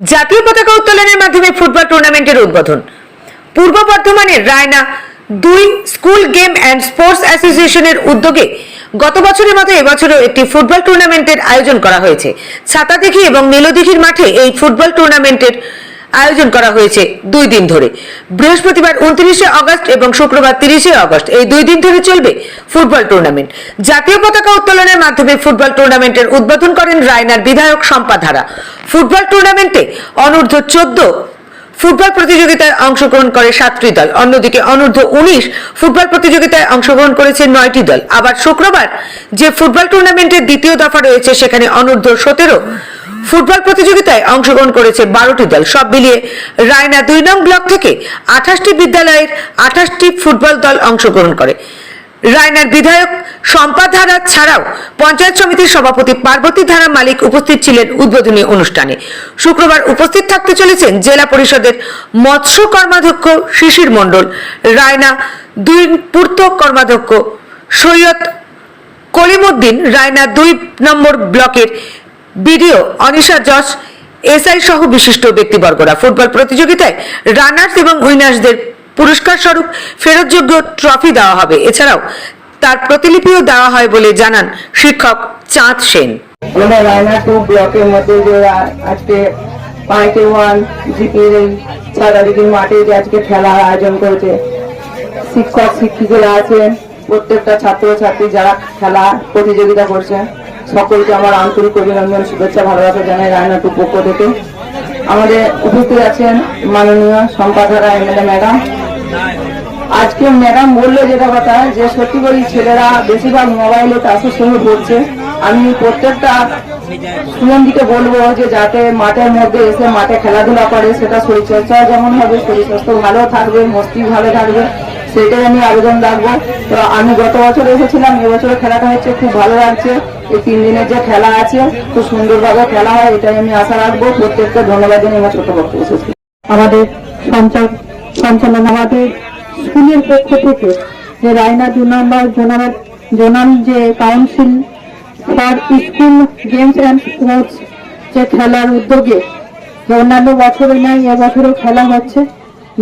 জাতীয় পতাকা উত্তোলনের মাধ্যমে ফুটবল টুর্নামেন্টের উদ্বোধন। পূর্ব বর্ধমানের রায়না দুই স্কুল গেম অ্যান্ড স্পোর্টস অ্যাসোসিয়েশনের উদ্যোগে গত বছরের মতো এবছরও একটি ফুটবল টুর্নামেন্টের আয়োজন করা হয়েছে। ছাতাদিঘি এবং নীলদিঘির মাঠে এই ফুটবল টুর্নামেন্টের আয়োজন করা হয়েছে দুই দিন ধরে। বৃহস্পতিবার উনত্রিশে আগস্ট এবং শুক্রবার তিরিশে আগস্ট এই দুই দিন ধরে চলবে ফুটবল টুর্নামেন্ট। জাতীয় পতাকা উত্তোলনের মাধ্যমে ফুটবল টুর্নামেন্টের উদ্বোধন করেন রায়নার বিধায়ক শম্পা ধারা। ফুটবল টুর্নামেন্টে অনূর্ধ্ব চোদ্দ ফুটবল প্রতিযোগিতায় অংশগ্রহণ করে সাতটি দল, অন্যদিকে অনূর্ধ্ব উনিশ ফুটবল প্রতিযোগিতায় অংশগ্রহণ করেছে নয়টি দল। আবার শুক্রবার যে ফুটবল টুর্নামেন্টের দ্বিতীয় দফা রয়েছে, সেখানে অনূর্ধ্ব সতেরো ফুটবল প্রতিযোগিতায় অংশগ্রহণ করেছে বারোটি দল। সব মিলিয়ে রায়না দুই নং ব্লক থেকে আঠাশটি বিদ্যালয়ের আঠাশটি ফুটবল দল অংশগ্রহণ করে। রায়নার বিধায়ক শম্পা ধারা ছাড়াও পঞ্চায়েত সমিতির সভাপতি পার্বতী ধারা মালিক উপস্থিত ছিলেন উদ্বোধনী অনুষ্ঠানে। শুক্রবার উপস্থিত থাকতে চলেছেন জেলা পরিষদের মৎস্য কর্মাধ্যক্ষ শিশির মণ্ডল, রায়না দুই পূর্ত কর্মাধ্যক্ষ সৈয়দ কলিমুদ্দিন, রায়না দুই নম্বর ব্লকের বিডিও অনিশা যশ এসআই সহ বিশিষ্ট ব্যক্তিবর্গরা। ফুটবল প্রতিযোগিতায় রানার্স এবং উইনার্সদের পুরস্কার স্বরূপ ফেরতযোগ্য ট্রফি দেওয়া হবে। এছাড়াও তার প্রতিলিপিও দেওয়া হয় বলে জানান শিক্ষক চাঁদ সেন। আমাদের রায়না টু ব্লকের মধ্যে আজকে পাঁচে ওয়ান মাঠে যে আজকে খেলার আয়োজন করেছে, শিক্ষক, শিক্ষিকারা আছেন, প্রত্যেকটা ছাত্র ছাত্রী যারা খেলা, প্রতিযোগিতা করছে। সকলকে আমার আন্তরিক অভিনন্দন, শুভেচ্ছা, ভালোবাসা জানাই রায়না টু পক্ষ থেকে। আমাদের উপস্থিত আছেন মাননীয় সম্পাদরা এমএলএ ম্যাডাম। আজকে ম্যাডাম বলল যেটা কথা, যে সত্যি করি ছেলেরা বেশিরভাগ মোবাইলে তাসের সঙ্গে পড়ছে আমি প্রত্যেকটা স্টুডেন্টকে বলব যে যাতে মাঠের মধ্যে এসে মাঠে খেলাধুলা করে, সেটা শরীরচর্চা যেমন হবে, শরীর স্বাস্থ্য ভালো থাকবে, মস্তিষ্ক ভালো থাকবে। সেটাই আমি আবেদন রাখব। তো আমি গত বছর এসেছিলাম এবছরে খেলাটা হচ্ছে, খুব ভালো লাগছে। এই তিন দিনের যে খেলা আছে, খুব সুন্দরভাবে খেলা হয়, এটাই আমি আশা রাখব। প্রত্যেককে ধন্যবাদ জানিয়ে আমার ছোট পক্ষ এসেছি আমাদের সঞ্চাল সঞ্চালন আমাদের স্কুলের পক্ষ থেকে যে রায়না দু নম্বর জোনাল জোনাল যে council for school games and sports যে খেলার উদ্যোগে অন্যান্য বছরে নেই এবছরও খেলা হচ্ছে।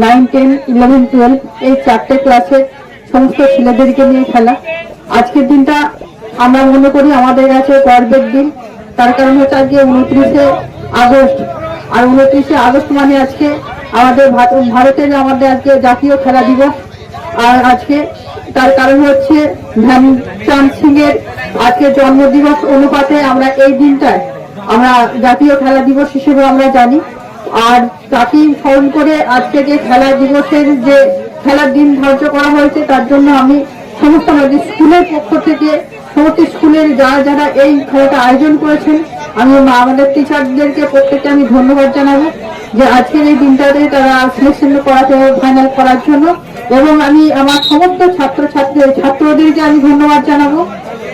নাইন টেন ইলেভেন, টুয়েলভ এই চারটে ক্লাসের সমস্ত ছেলেদেরকে নিয়ে খেলা। আজকের দিনটা আমরা মনে করি আমাদের কাছে গর্বের দিন। তার কারণ হচ্ছে আজকে উনত্রিশে আগস্ট। আর উনত্রিশে আগস্ট মানে আজকে আমাদের ভারতের আমাদের আজকে জাতীয় খেলা দিবস। আর আজকে তার কারণ হচ্ছে ধ্যানচাঁদ সিং এর আজকে জন্মদিবস অনুপাতে আমরা এই দিনটায় আমরা জাতীয় খেলা দিবস হিসেবে আমরা জানি। আর তাকে ফোন করে আজকে যে খেলা দিবসের যে খেলার দিন ধার্য করা হয়েছে, তার জন্য আমি সমস্ত আমাদের স্কুলের পক্ষ থেকে, সমস্ত স্কুলের যারা যারা এই খেলাটা আয়োজন করেছেন, আমি আমাদের টিচারদেরকে প্রত্যেককে আমি ধন্যবাদ জানাব যে আজকের এই দিনটাতে তারা সিলেকশন করাতে ফাইনাল করার জন্য। এবং আমি আমার সমস্ত ছাত্র ছাত্রী ছাত্রদেরকে আমি ধন্যবাদ জানাব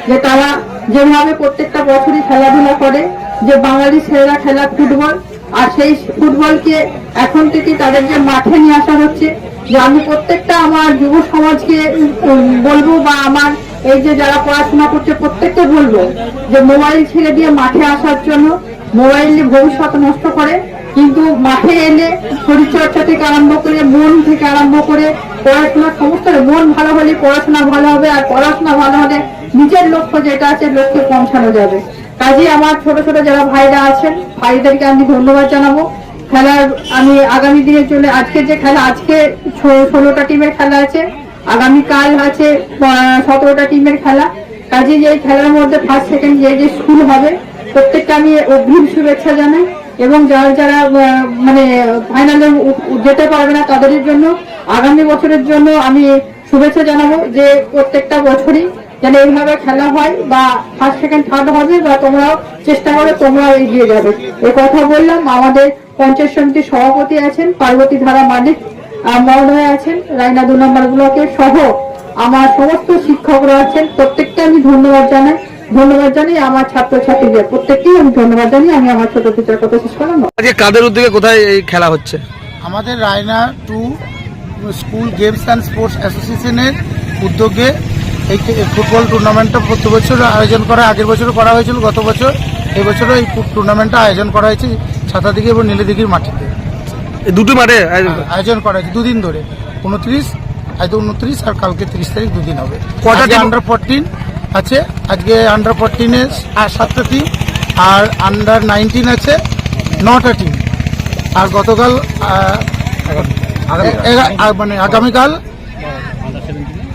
যে তারা যেভাবে প্রত্যেকটা বছরই খেলাধুলা করে, যে বাঙালি ছেলেরা খেলা ফুটবল আর সেই ফুটবলকে এখন থেকে তাদেরকে মাঠে নিয়ে আসা হচ্ছে। যে আমি প্রত্যেকটা আমার যুব সমাজকে বলব বা আমার এই যে যারা পড়াশোনা করছে, প্রত্যেককে বলব যে মোবাইল ছেড়ে দিয়ে মাঠে আসার জন্য মোবাইল ভবিষ্যৎ নষ্ট করে। কিন্তু মাঠে এলে শরীরচর্চা থেকে আরম্ভ করে, মন থেকে আরম্ভ করে পড়াশোনা সমস্ত মন ভালো হলে পড়াশোনা ভালো হবে, আর পড়াশোনা ভালো হলে নিজের লক্ষ্য যেটা আছে, লক্ষ্যে পৌঁছানো যাবে। কাজে আমার ছোট ছোট যারা ভাইরা আছেন, ভাইদেরকে আমি ধন্যবাদ জানাব। খেলার আমি আগামী দিনে চলে আজকে যে খেলা, আজকে ষোলোটা টিমের খেলা আছে। আগামীকাল আছে সতেরোটা টিমের খেলা। কাজে যে খেলার মধ্যে ফার্স্ট সেকেন্ড যে যে স্কুল হবে প্রত্যেকটা আমি অগ্রিম শুভেচ্ছা জানাই এবং যারা যারা মানে ফাইনালে যেতে পারবে না তাদের জন্য, আগামী বছরের জন্য আমি শুভেচ্ছা জানাব যে প্রত্যেকটা বছরই যেন এইভাবে খেলা হয় বা ফার্স্ট সেকেন্ড থার্ড হবে বা তোমরাও চেষ্টা করে তোমরাও এগিয়ে যাবে। এ কথা বললাম আমাদের পঞ্চায়েত সমিতির সভাপতি আছেন পার্বতী ধারা মালিক মহোদয় আছেন রায়না দু নম্বর ব্লকের সহ আমার সমস্ত শিক্ষকরা আছেন। প্রত্যেককে আমি ধন্যবাদ জানাই। ধন্যবাদ জানাই আমার ছাত্রছাত্রীদের প্রত্যেককেই আমি ধন্যবাদ জানাই আমি আমার ছোট টিচার কথা শেষ করলাম। আজকে কাদের উদ্যোগে কোথায় এই খেলা হচ্ছে? আমাদের Raina two school games and sports অ্যাসোসিয়েশনের উদ্যোগে এই ফুটবল টুর্নামেন্টটা প্রতি বছর আয়োজন করা আগের বছরও করা হয়েছিল গত বছর এই বছরও এই টুর্নামেন্টটা আয়োজন করা হয়েছে ছাতাদিঘি এবং নীলদিঘির মাটিতে। এই দুটো মাঠে আয়োজন করা হয়েছে দুদিন ধরে উনত্রিশ আজ উনত্রিশ আর কালকে তিরিশ তারিখ দুদিন হবে। কটা? আন্ডার ফোরটিন আছে আজকে আন্ডার ফোরটিনে সাতটা টিম আর আন্ডার নাইনটিন আছে নটা টিম আর গতকাল মানে আগামীকাল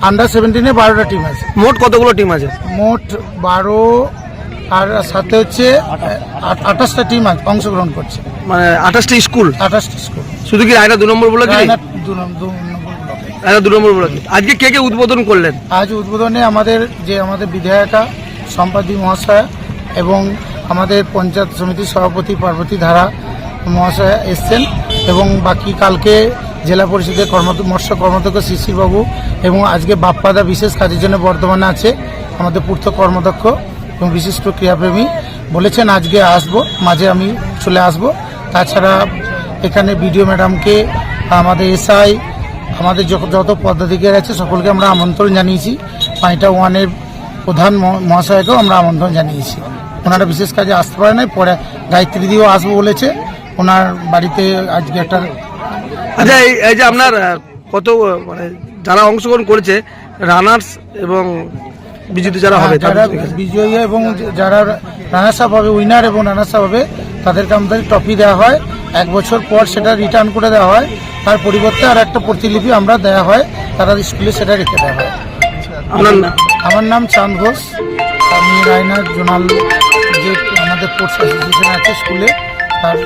আন্ডার সেভেন্টিনে বারোটা টিম আছে। মোট কতগুলো টিম আছে? মোট বারো আর সাথে হচ্ছে আঠাশটা টিম আছে অংশগ্রহণ করছে। মানে আঠাশটা স্কুল আঠাশটা স্কুল শুধু কি রায়না দু নম্বর বলে কি দু নম্বর। দু নম্বর বলে আজকে কে কে উদ্বোধন করলেন? আজ উদ্বোধনে আমাদের যে আমাদের বিধায়িকা সম্পাদী মহাশয় এবং আমাদের পঞ্চায়েত সমিতির সভাপতি পার্বতী ধারা মহাশয় এসছেন এবং বাকি কালকে জেলা পরিষদের কর্ম মৎস্য কর্মদক্ষ শিশির বাবু এবং আজকে বাপ্পাদা বিশেষ কাজের জন্য বর্ধমানে আছে আমাদের পূর্ত কর্মদক্ষ এবং বিশিষ্ট ক্রীড়াপ্রেমী। বলেছেন আজকে আসব, মাঝে আমি চলে আসব। তাছাড়া এখানে বিডিও ম্যাডামকে, আমাদের এসআই, আমাদের যত পদাধিকারী আছে সকলকে আমরা আমন্ত্রণ জানিয়েছি। পাঁচটা ওয়ানের প্রধান মহ- মহাশয়কেও আমরা আমন্ত্রণ জানিয়েছি। ওনারা বিশেষ কাজে আসতে পারে নাই, পরে গায়ত্রী দিয়েও আসব বলেছে। ওনার বাড়িতে আজকে একটা আচ্ছা এই এই যে আপনার কত মানে যারা অংশগ্রহণ করেছে রানার্স এবং বিজেপি যারা হবে হ্যাঁ, যারা। বিজয়ী এবং যারা রানার্স আপ হবে উইনার এবং রানার্স আপ হবে তাদেরকে আমাদের ট্রফি দেওয়া হয়। এক বছর পর সেটা রিটার্ন করে দেওয়া হয়। তার পরিবর্তে আর একটা প্রতিলিপি আমরা দেওয়া হয় তারা স্কুলে সেটা রেখে দেওয়া হয়। আমার নাম চাঁদ ঘোষ। আমি রায়না জোনাল যে আমাদের স্পোর্টস অ্যাসোসিয়েশন আছে স্কুলে তার